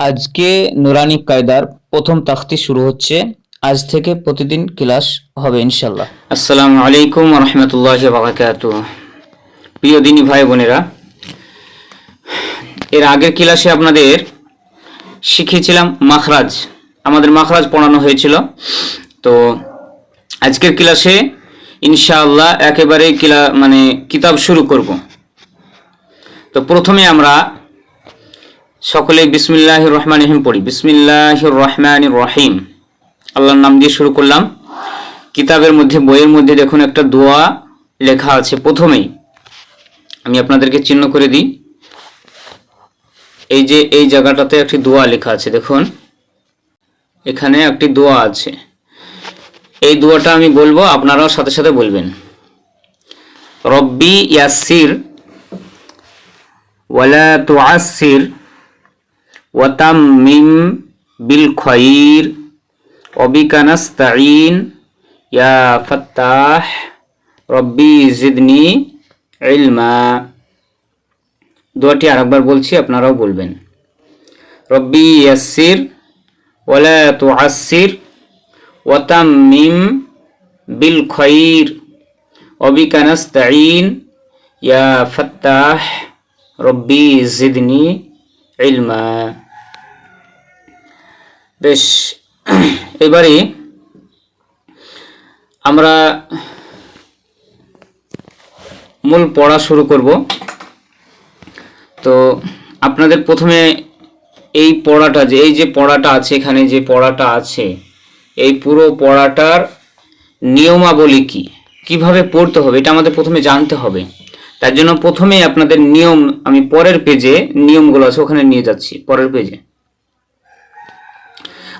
আজকে নুরানি কায়দার প্রথম তাখতি শুরু হচ্ছে। আজ থেকে প্রতিদিন ক্লাস হবে ইনশাল্লাহ আসসালামু আলাইকুম রহমতুল্লাহ বারাকাত প্রিয় দিনী ভাই বোনেরা, এর আগের ক্লাসে আপনাদের শিখিয়েছিলাম মাখরাজ। আমাদের মাখরাজ পড়ানো হয়েছিল। তো আজকের ক্লাসে ইনশাআল্লাহ একেবারে কিলা মানে কিতাব শুরু করব। তো প্রথমে আমরা সকলে বিসমিল্লাহ রহমান রহিম পড়ি। বিসমিল্লাহ রহমান রহিম। আল্লাহর নাম দিয়ে শুরু করলাম। কিতাবের মধ্যে, বইয়ের মধ্যে দেখুন একটা দোয়া লেখা আছে প্রথমেই। আমি আপনাদেরকে চিহ্ন করে দিই। এই যে, এই জায়গাটাতে একটি দোয়া লেখা আছে, দেখুন। এখানে একটি দোয়া আছে। এই দোয়াটা আমি বলব, আপনারাও সাথে সাথে বলবেন। রব্বি ইয়াসির ওয়ালা তুআসির ওয়াতাম্মিম বিল খয়ির অবিকা নাস্তাইন ইয়া ফাত্তাহ, রব্বি জিদনি ইলমা। দোয়াটি আরেকবার বলছি, আপনারাও বলবেন। রব্বি ইয়াসির ওয়ালা তুআসির ওয়াতাম্মিম বিল খয়ির অবিকা নাস্তাইন ইয়া ফাত্তাহ, রব্বি জিদনি ইলমা। বেশ, এবারে আমরা মূল পড়া শুরু করব। তো আপনাদের প্রথমে এই পড়াটা যে, এই যে পড়াটা আছে, এখানে যে পড়াটা আছে, এই পুরো পড়াটার নিয়মাবলী কি? কীভাবে পড়তে হবে? এটা আমাদের প্রথমে জানতে হবে। তার জন্য প্রথমে আপনাদের নিয়ম, আমি পরের পেজে নিয়মগুলো আছে, ওখানে নিয়ে যাচ্ছি, পরের পেজে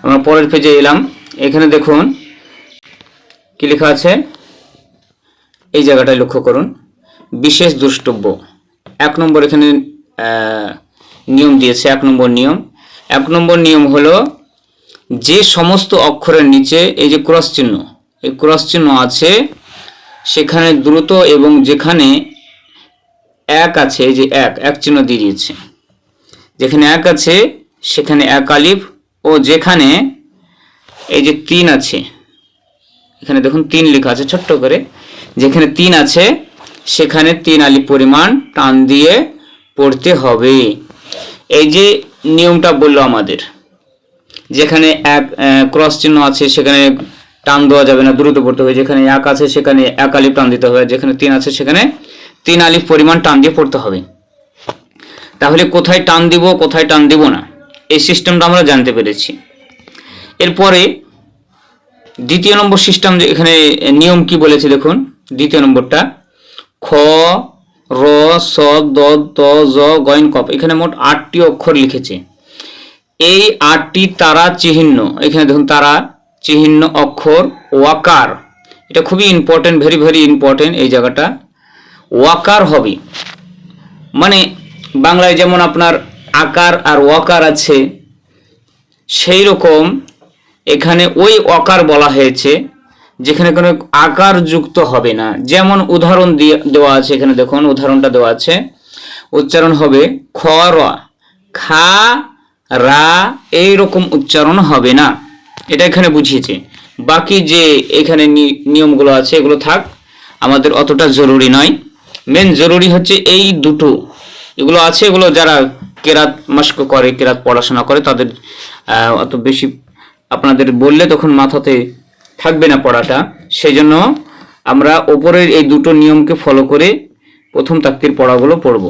আমরা পরের পেজে এলাম। এখানে দেখুন, কি লেখা আছে? এই জায়গাটায় লক্ষ্য করুন। বিশেষ দ্রষ্টব্য। এক নম্বর এখানে নিয়ম দিয়েছে, এক নম্বর নিয়ম। এক নম্বর নিয়ম হলো, যে সমস্ত অক্ষরের নিচে এই যে ক্রস চিহ্ন, এই ক্রস চিহ্ন আছে, সেখানে দ্রুত এবং যেখানে এক আছে, এই যে এক এক চিহ্ন দিয়ে দিয়েছে। যেখানে এক আছে, সেখানে এক আলিফ, ও যেখানে এই যে তিন আছে, এখানে দেখুন তিন লেখা আছে ছোট্ট করে, যেখানে তিন আছে, সেখানে তিন আলিফ পরিমাণ টান দিয়ে পড়তে হবে। এই যে নিয়মটা বলল আমাদের, যেখানে এক ক্রস চিহ্ন আছে, সেখানে টান দেওয়া যাবে না, দ্রুত পড়তে হবে। যেখানে এক আছে, সেখানে এক আলিফ টান দিতে হবে। যেখানে তিন আছে, সেখানে তিন আলিফ পরিমাণ টান দিয়ে পড়তে হবে। তাহলে কোথায় টান দিব, কোথায় টান দিব না? এই সিস্টেমটা আমরা জানতে পেরেছি। এরপরে দ্বিতীয় নম্বর সিস্টেম এখানে নিয়ম কি বলেছে দেখুন। দ্বিতীয় নম্বরটা, খ, র, স, দ, ত, জ গয়ন কপ এখানে মোট আটটি অক্ষর লিখেছে। এই আটটি তারা চিহ্ন, এখানে দেখুন তারা চিহ্ন, অক্ষর, ওয়াকার। এটা খুবই ইম্পর্টেন্ট ভেরি ভেরি ইম্পর্টেন্ট এই জায়গাটা। ওয়াকার হবে। মানে বাংলায় যেমন আপনার আকার আর ওয়াকার আছে, সেই রকম এখানে ওই অকার বলা হয়েছে, যেখানে কোনো আকার যুক্ত হবে না। যেমন উদাহরণ দিয়ে দেওয়া আছে, এখানে দেখুন, উদাহরণটা দেওয়া আছে। উচ্চারণ হবে খ, র। খা, রা, এই রকম উচ্চারণ হবে না। এটা এখানে বুঝিয়েছে। বাকি যে এখানে নিয়মগুলো আছে, এগুলো থাক। আমাদের অতটা জরুরি নয়। মেন জরুরি হচ্ছে এই দুটো। এগুলো আছে, এগুলো যারা কেরাত মাস্ক করে, কেরাত পড়াশোনা করে, তাদের অত বেশি আপনাদের বললে তখন মাথাতে থাকবে না পড়াটা। সেই জন্য আমরা ওপরের এই দুটো নিয়মকে ফলো করে প্রথম তাক্তির পড়াগুলো পড়ব।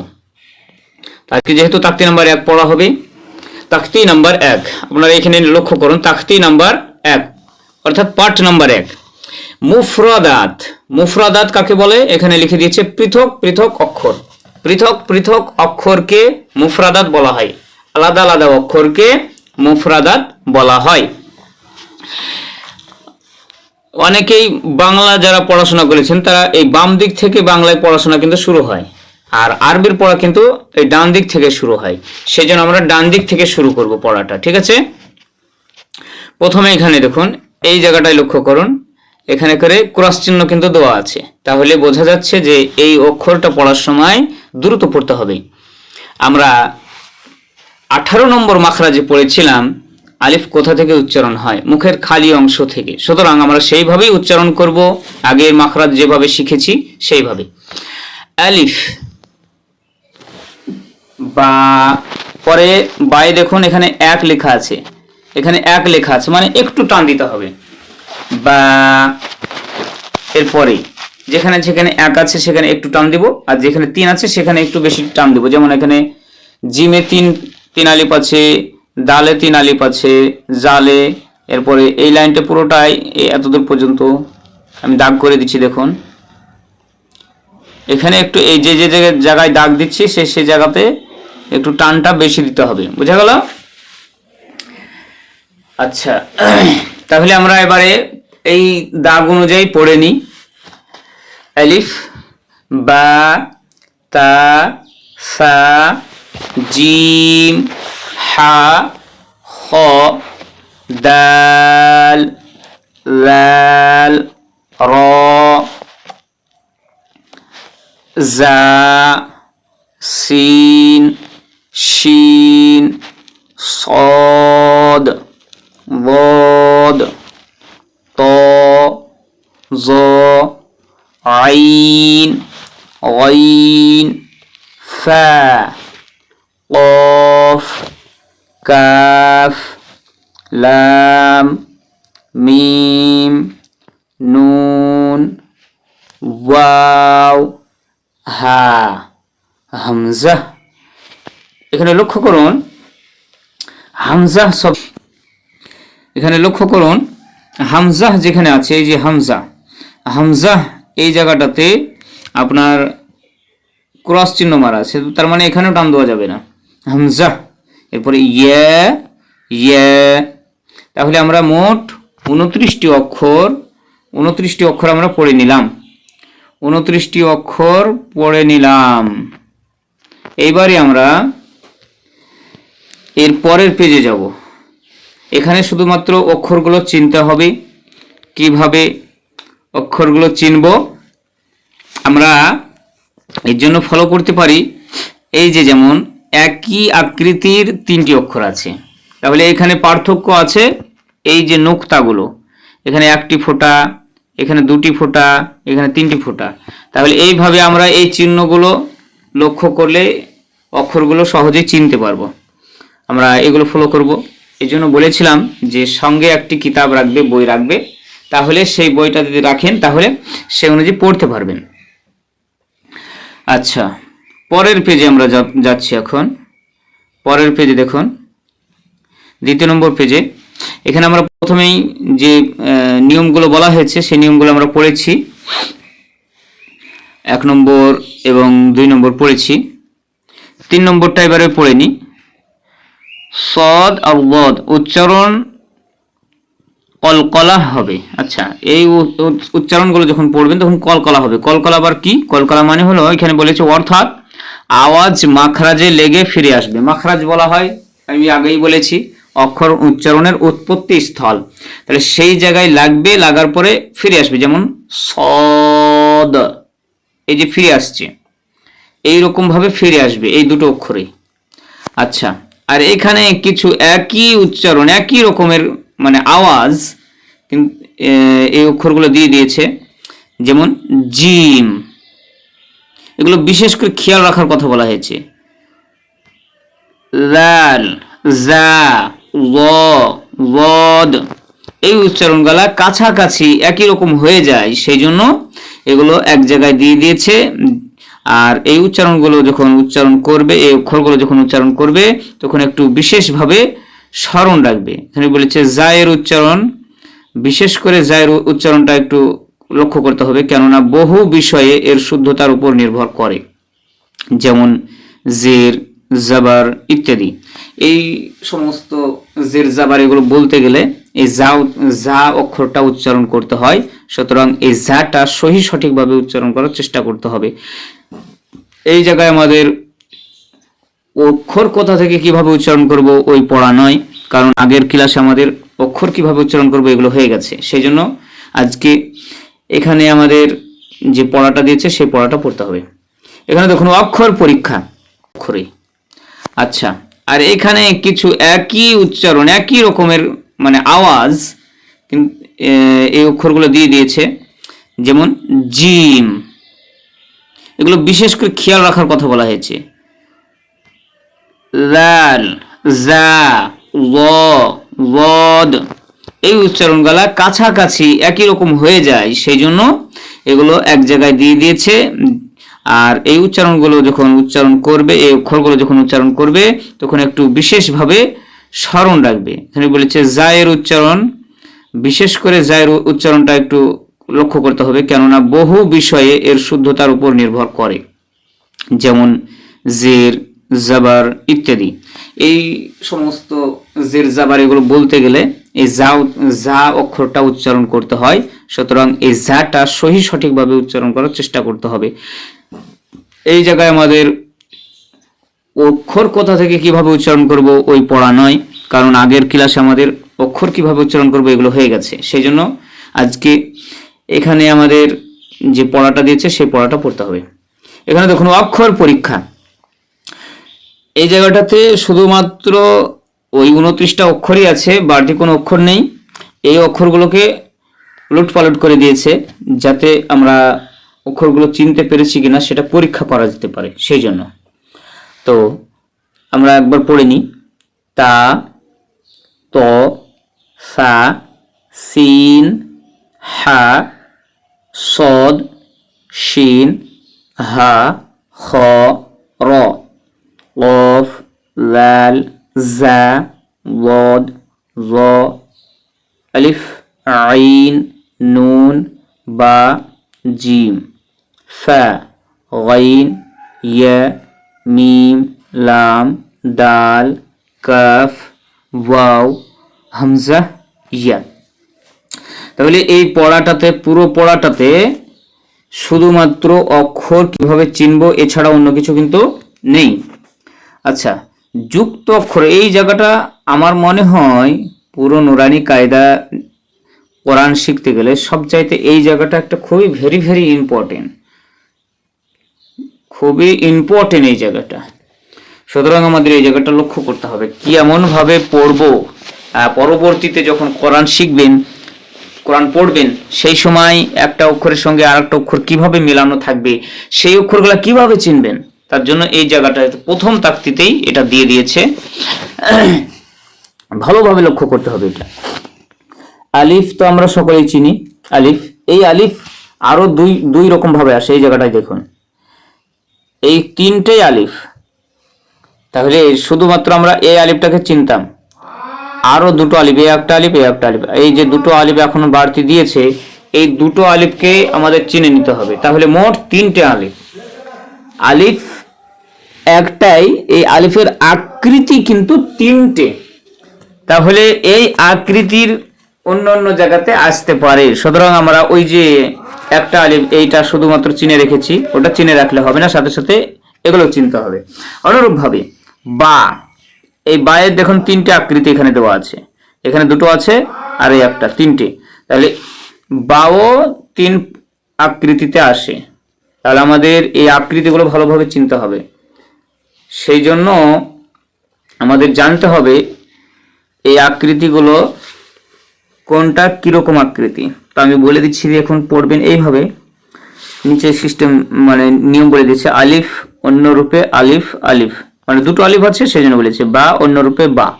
আজকে যেহেতু তাক্তি নাম্বার এক পড়া হবে, তাক্তি নাম্বার এক। আপনারা এখানে লক্ষ্য করুন, তাক্তি নাম্বার এক, অর্থাৎ পার্ট নাম্বার এক। মুফরাদাত। মুফরাদাত কাকে বলে? এখানে লিখে দিয়েছে পৃথক পৃথক অক্ষর। পৃথক পৃথক অক্ষরকে মুফরাদাত বলা হয়। আলাদা আলাদা অক্ষরকে মুফরাদাত বলা হয়। অনেকেই বাংলা যারা পড়াশোনা করেছেন, তারা এই বাম দিক থেকে বাংলায় পড়াশোনা কিন্তু শুরু হয়। আর আরবির পড়া কিন্তু এই ডান দিক থেকে শুরু হয়। সেই জন্য আমরা ডান দিক থেকে শুরু করব পড়াটা, ঠিক আছে? প্রথমে এখানে দেখুন, এই জায়গাটায় লক্ষ্য করুন। এখানে করে ক্রস চিহ্ন কিন্তু দেওয়া আছে। তাহলে বোঝা যাচ্ছে যে এই অক্ষরটা পড়ার সময় দ্রুত পড়তে হবে। আমরা আঠারো নম্বর মাখরাজে পড়েছিলাম, আলিফ কোথা থেকে উচ্চারণ হয়? মুখের খালি অংশ থেকে। সুতরাং আমরা সেইভাবেই উচ্চারণ করব। আগের মাখরাজ যেভাবে শিখেছি, সেইভাবে। আলিফ, বা পরে বাই দেখুন, এখানে এক লেখা আছে। এখানে এক লেখা আছে মানে একটু টান দিতে হবে। বা এরপরে, যেখানে যেখানে এক আছে সেখানে একটু টান দিব, আর যেখানে তিন আছে সেখানে একটু বেশি টান দিব। যেমন এখানে জিমে তিন তিন আলিপ আছে দালে তিন আলিপ আছে, জালে, এরপরে এই লাইনটা পুরোটাই এতদূর পর্যন্ত আমি দাগ করে দিচ্ছি, দেখুন। এখানে একটু এই যে যে জায়গায় দাগ দিচ্ছি, সে সেই জায়গাতে একটু টানটা বেশি দিতে হবে। বোঝা গেল? আচ্ছা তাহলে আমরা এবারে এই দাগ অনুযায়ী পড়ে নিই আলিফ বা তা সা জিম হা খ দাল লাল র জা সিন শিন صاد ظ عين غين فا قاف كاف لام ميم نون واو হা হামজা এখানে লক্ষ্য করুন হামজা সব এখানে লক্ষ্য করুন হামজা যেখানে আছে এই যে হামজা হামজা এই জায়গাটাতে আপনার ক্রস চিহ্ন মারা আছে, তার মানে এখানেও টান দেওয়া যাবে না। হামজা, এরপরে ইয়ে ইয়ে তাহলে আমরা মোট উনত্রিশটি অক্ষর উনত্রিশটি অক্ষর আমরা পড়ে নিলাম। উনত্রিশটি অক্ষর পড়ে নিলাম। এইবারে আমরা এর পরের পেজে যাব। এখানে শুধুমাত্র অক্ষরগুলো চিনতে হবে, কীভাবে অক্ষরগুলো চিনব। আমরা এর জন্য ফলো করতে পারি। এই যে যেমন, একই আকৃতির তিনটি অক্ষর আছে। তাহলে এখানে পার্থক্য আছে এই যে নোক্তাগুলো। এখানে একটি ফোঁটা, এখানে দুটি ফোঁটা, এখানে তিনটি ফোঁটা। তাহলে এইভাবে আমরা এই চিহ্নগুলো লক্ষ্য করলে অক্ষরগুলো সহজেই চিনতে পারব। আমরা এগুলো ফলো করব। এই জন্য বলেছিলাম যে সঙ্গে একটি কিতাব রাখবে, বই রাখবে। তাহলে সেই বইটা যদি রাখেন, তাহলে সে অনুযায়ী পড়তে পারবেন। আচ্ছা পরের পেজে আমরা যাচ্ছি এখন। পরের পেজে দেখুন, দ্বিতীয় নম্বর পেজে এখানে আমরা প্রথমেই যে নিয়মগুলো বলা হয়েছে, সেই নিয়মগুলো আমরা পড়েছি। এক নম্বর এবং দুই নম্বর পড়েছি। তিন নম্বরটা এবারে পড়ে নিই সদ আর উচ্চারণ কলকলা হবে। আচ্ছা এই উচ্চারণগুলো যখন পড়বেন তখন কলকলা হবে। কলকলা আবার কি? কলকলা মানে হলো, এখানে বলেছে অর্থাৎ আওয়াজ মাখরাজে লেগে ফিরে আসবে। মাখরাজ বলা হয়, আমি আগেই বলেছি, অক্ষর উচ্চারণের উৎপত্তি স্থল। তাহলে সেই জায়গায় লাগবে, লাগার পরে ফিরে আসবে। যেমন সদ, এই যে ফিরে আসছে এই রকম ভাবে ফিরে আসবে এই দুটো অক্ষরে আচ্ছা আর এখানে কিছু একই উচ্চারণ, একই রকমের মানে আওয়াজ এই অক্ষরগুলো দিয়ে দিয়েছে, যেমন জিম এগুলো বিশেষ করে খেয়াল রাখার কথা বলা হয়েছে। লাল, জা ওয়াদ এই উচ্চারণগুলা কাছাকাছি একই রকম হয়ে যায় সেই জন্য এগুলো এক জায়গায় দিয়ে দিয়েছে। আর এই উচ্চারণগুলো যখন উচ্চারণ করবে, এই অক্ষরগুলো যখন উচ্চারণ করবে, তখন একটু বিশেষভাবে স্মরণ রাখবে। এখানে বলেছে, জায়ের উচ্চারণ, বিশেষ করে জায়ের উচ্চারণটা একটু লক্ষ্য করতে হবে, কেননা বহু বিষয়ে এর শুদ্ধতার উপর নির্ভর করে। যেমন, জের, জাবার ইত্যাদি। এই সমস্ত জের, জাবার এগুলো বলতে গেলে এই যা যা অক্ষরটা উচ্চারণ করতে হয়, সুতরাং এই যাটা সহি সঠিকভাবে উচ্চারণ করার চেষ্টা করতে হবে। এই জায়গায় আমাদের অক্ষর কোথা থেকে কীভাবে উচ্চারণ করব ওই পড়া নয়, কারণ আগের ক্লাসে আমাদের অক্ষর কীভাবে উচ্চারণ করব এগুলো হয়ে গেছে। সেই জন্য আজকে এখানে আমাদের যে পড়াটা দিয়েছে, সেই পড়াটা পড়তে হবে। এখানে দেখুন, অক্ষর পরীক্ষা। অক্ষরে আচ্ছা আর এখানে কিছু একই উচ্চারণ, একই রকমের মানে আওয়াজ এই অক্ষরগুলো দিয়ে দিয়েছে। যেমন, জিম। এগুলো বিশেষ করে খেয়াল রাখার কথা বলা হয়েছে। লাল জা ওয়াদ এই উচ্চারণগুলা কাছাকাছি একই রকম হয়ে যায় সেই জন্য এগুলো এক জায়গায় দিয়ে দিয়েছে। আর এই উচ্চারণগুলো যখন উচ্চারণ করবে, এই অক্ষরগুলো যখন উচ্চারণ করবে, তখন একটু বিশেষভাবে স্মরণ রাখবে। এখানে বলেছে জায়ের উচ্চারণ। বিশেষ করে জায়ের উচ্চারণটা একটু লক্ষ্য করতে হবে, কেননা বহু বিষয়ে এর শুদ্ধতার উপর নির্ভর করে। যেমন জের জাবার ইত্যাদি। এই সমস্ত জের জাবার এগুলো বলতে গেলে এই যা যা অক্ষরটা উচ্চারণ করতে হয়, সুতরাং এই যাটা সহি সঠিকভাবে উচ্চারণ করার চেষ্টা করতে হবে। এই জায়গায় আমাদের অক্ষর কোথা থেকে কীভাবে উচ্চারণ করব, ওই পড়া নয়, কারণ আগের ক্লাসে আমাদের অক্ষর কীভাবে উচ্চারণ করব এগুলো হয়ে গেছে। সেই জন্য আজকে এখানে আমাদের যে পড়াটা দিয়েছে, সেই পড়াটা পড়তে হবে। এখানে দেখুন, অক্ষর পরীক্ষা। এই জায়গাটাতে শুধুমাত্র ওই উনত্রিশটা অক্ষরই আছে, বাড়তি কোনো অক্ষর নেই। এই অক্ষরগুলোকে উলট পালট করে দিয়েছে, যাতে আমরা অক্ষরগুলো চিনতে পেরেছি কিনা, সেটা পরীক্ষা করা যেতে পারে, সেই জন্য। তো, আমরা একবার পড়ে নিই। তা, ত, সা, সিন, হা, সদ, শিন, হা খ র। قاف ذال জ্যা ضاد ظا আলিফ আইন নুন বা জিম فا غين ইয়া মিম লাম دال কাফ ওয়াও হামজা ইয়া তাহলে এই পড়াটাতে, পুরো পড়াটাতে শুধুমাত্র অক্ষর কীভাবে চিনব, এছাড়া অন্য কিছু কিন্তু নেই। আচ্ছা যুক্ত অক্ষর এই জায়গাটা আমার মনে হয় পুরো নুরানি কায়দা কোরআন শিখতে গেলে সবচাইতে এই জায়গাটা একটা খুবই ভেরি ভেরি ইম্পর্টেন্ট খুবই ইম্পর্টেন্ট এই জায়গাটা। সুতরাং আমাদের এই জায়গাটা লক্ষ্য করতে হবে, কি এমন ভাবে পড়ব পরবর্তীতে যখন কোরআন শিখবেন, কোরআন পড়বেন, সেই সময় একটা অক্ষরের সঙ্গে আর একটা অক্ষর কীভাবে মেলানো থাকবে, সেই অক্ষরগুলো কীভাবে চিনবেন? তার জন্য এই জায়গাটা প্রথম তাকতিতেই এটা দিয়ে দিয়েছে। ভালোভাবে লক্ষ্য করতে হবে এটা। আলিফ তো আমরা সকলেই চিনি, আলিফ। এই আলিফ আরও দুই দুই রকম ভাবে আসে, এই জায়গাটায় দেখুন। এই তিনটেই আলিফ। তাহলে শুধুমাত্র আমরা এই আলিফটাকে চিনতাম। আরও দুটো আলিফ এই একটা আলিফ এই একটা আলিফ। এই যে দুটো আলিফ এখনও বাড়তি দিয়েছে, এই দুটো আলিফকে আমাদের চিনে নিতে হবে। তাহলে মোট তিনটে আলিফ। আলিফ একটাই, এই আলিফের আকৃতি কিন্তু তিনটে। তাহলে এই আকৃতির অন্য অন্য জায়গাতে আসতে পারে। সুতরাং আমরা ওই যে একটা আলিফ, এইটা শুধুমাত্র চিনে রেখেছি, ওটা চিনে রাখলে হবে না, সাথে সাথে এগুলো চিনতে হবে। অনুরূপভাবে, বা, এই বায়ের দেখুন তিনটে আকৃতি এখানে দেওয়া আছে। এখানে দুটো আছে আর এই একটা, তিনটে। তাহলে বাও তিন আকৃতিতে আসে। তাহলে আমাদের এই আকৃতিগুলো ভালোভাবে চিনতে হবে। সেই জন্য আমাদের জানতে হবে এই আকৃতিগুলো কোনটা কীরকম আকৃতি। তো আমি বলে দিচ্ছি যে এখন পড়বেন এইভাবে। নিচে সিস্টেম মানে নিয়ম বলে দিচ্ছে আলিফ অন্য রূপে আলিফ আলিফ। মানে দুটো আলিফ আছে, সেই জন্য বলেছে, বা অন্য রূপে বা,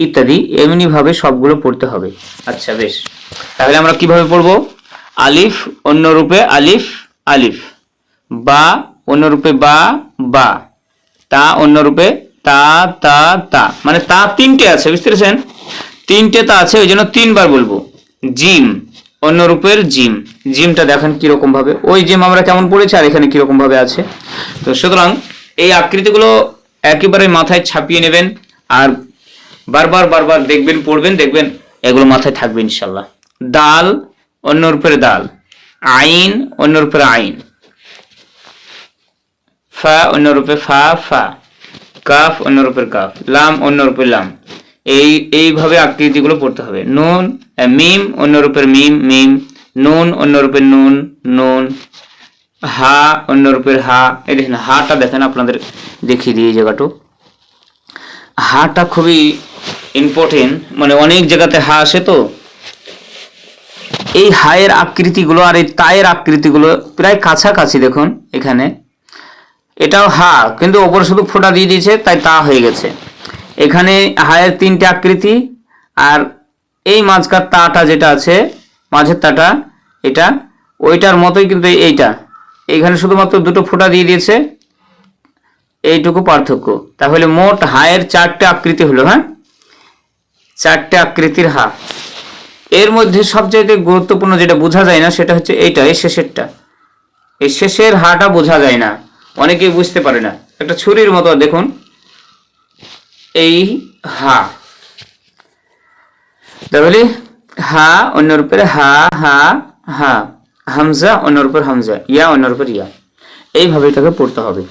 ইত্যাদি। এমনিভাবে সবগুলো পড়তে হবে। আচ্ছা বেশ। তাহলে আমরা কীভাবে পড়ব? আলিফ অন্য রূপে আলিফ আলিফ। বা অন্য রূপে বা বা। তা অন্য রূপে তা তা তা। মানে তা তিনটে আছে, বুঝতে পেরেছেন? তিনটে তা আছে, ওই জন্য তিনবার বলব। জিম, অন্য রূপের জিম। জিমটা দেখেন কীরকম ভাবে ওই জিম আমরা কেমন পড়েছি আর এখানে কীরকম ভাবে আছে। তো সুতরাং এই আকৃতিগুলো একেবারে মাথায় ছাপিয়ে নেবেন আর বারবার বারবার দেখবেন, পড়বেন, দেখবেন এগুলো মাথায় থাকবে ইনশাল্লাহ। দাল, অন্য রূপের দাল। আইন, অন্য রূপের আইন। ফা, অন্য রূপে ফা ফা। কাফ, অন্য রূপের কাফ। লাম, অন্য রূপে লাম। এই, এইভাবে আকৃতিগুলো পড়তে হবে। নুন মিম, অন্য রূপের মিম মিম। নুন, অন্য রূপের নুন নুন। হা, অন্য রূপের হা। এই দেখেন, হাটা দেখেন, আপনাদের দেখিয়ে এই জায়গাটু। হাটা খুবই ইম্পর্টেন্ট মানে অনেক জায়গাতে হা আসে তো। এই হায়ের আকৃতিগুলো আর এই তায়ের আকৃতিগুলো প্রায় কাছাকাছি দেখুন, এখানে। এটাও হা, কিন্তু ওপরে শুধু ফোঁটা দিয়ে দিয়েছে, তাই তা হয়ে গেছে। এখানে হায়ের তিনটে আকৃতি, আর এই মাঝকার তাটা যেটা আছে, মাঝের তাটা, এটা, ওইটার মতোই কিন্তু এইটা। এখানে শুধুমাত্র দুটো ফোঁটা দিয়ে দিয়েছে, এইটুকু পার্থক্য। তাহলে মোট হায়ের চারটে আকৃতি হলো হ্যাঁ? চারটে আকৃতির হা। এর মধ্যে সবচাইতে গুরুত্বপূর্ণ যেটা বোঝা যায় না, সেটা হচ্ছে এইটা, এই শেষেরটা। এই শেষের হাটা বোঝা যায় না। অনেকেই বুঝতে পারে না। একটা ছুরির মতো, দেখুন। এই হা। তাহলে হা অন্যের উপরে হা হা হা, হামজা অন্যের উপর হামজা, ইয়া অন্যের উপর ইয়া। এইভাবে এটাকে পড়তে হবে।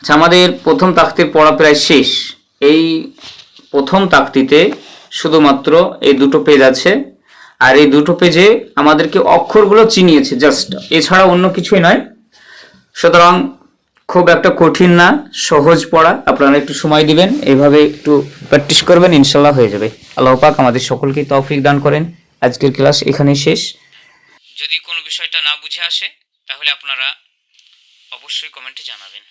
আচ্ছা আমাদের প্রথম তাকতির পড়া প্রায় শেষ। এই প্রথম তাকতিতে শুধুমাত্র এই দুটো পেজ আছে, আর এই দুটো পেজে আমাদেরকে অক্ষরগুলো চিনিয়েছে, জাস্ট। এছাড়া অন্য কিছুই নয়। সুতরাং খুব একটা কঠিন না, সহজ পড়া। আপনারা একটু সময় দিবেন, এইভাবে একটু প্র্যাকটিস করবেন ইনশাল্লাহ হয়ে যাবে। আল্লাহ পাক আমাদের সকলকে তৌফিক দান করেন। আজকের ক্লাস এখানেই শেষ। যদি কোনো বিষয়টা না বুঝে আসে, তাহলে আপনারা অবশ্যই কমেন্টে জানাবেন।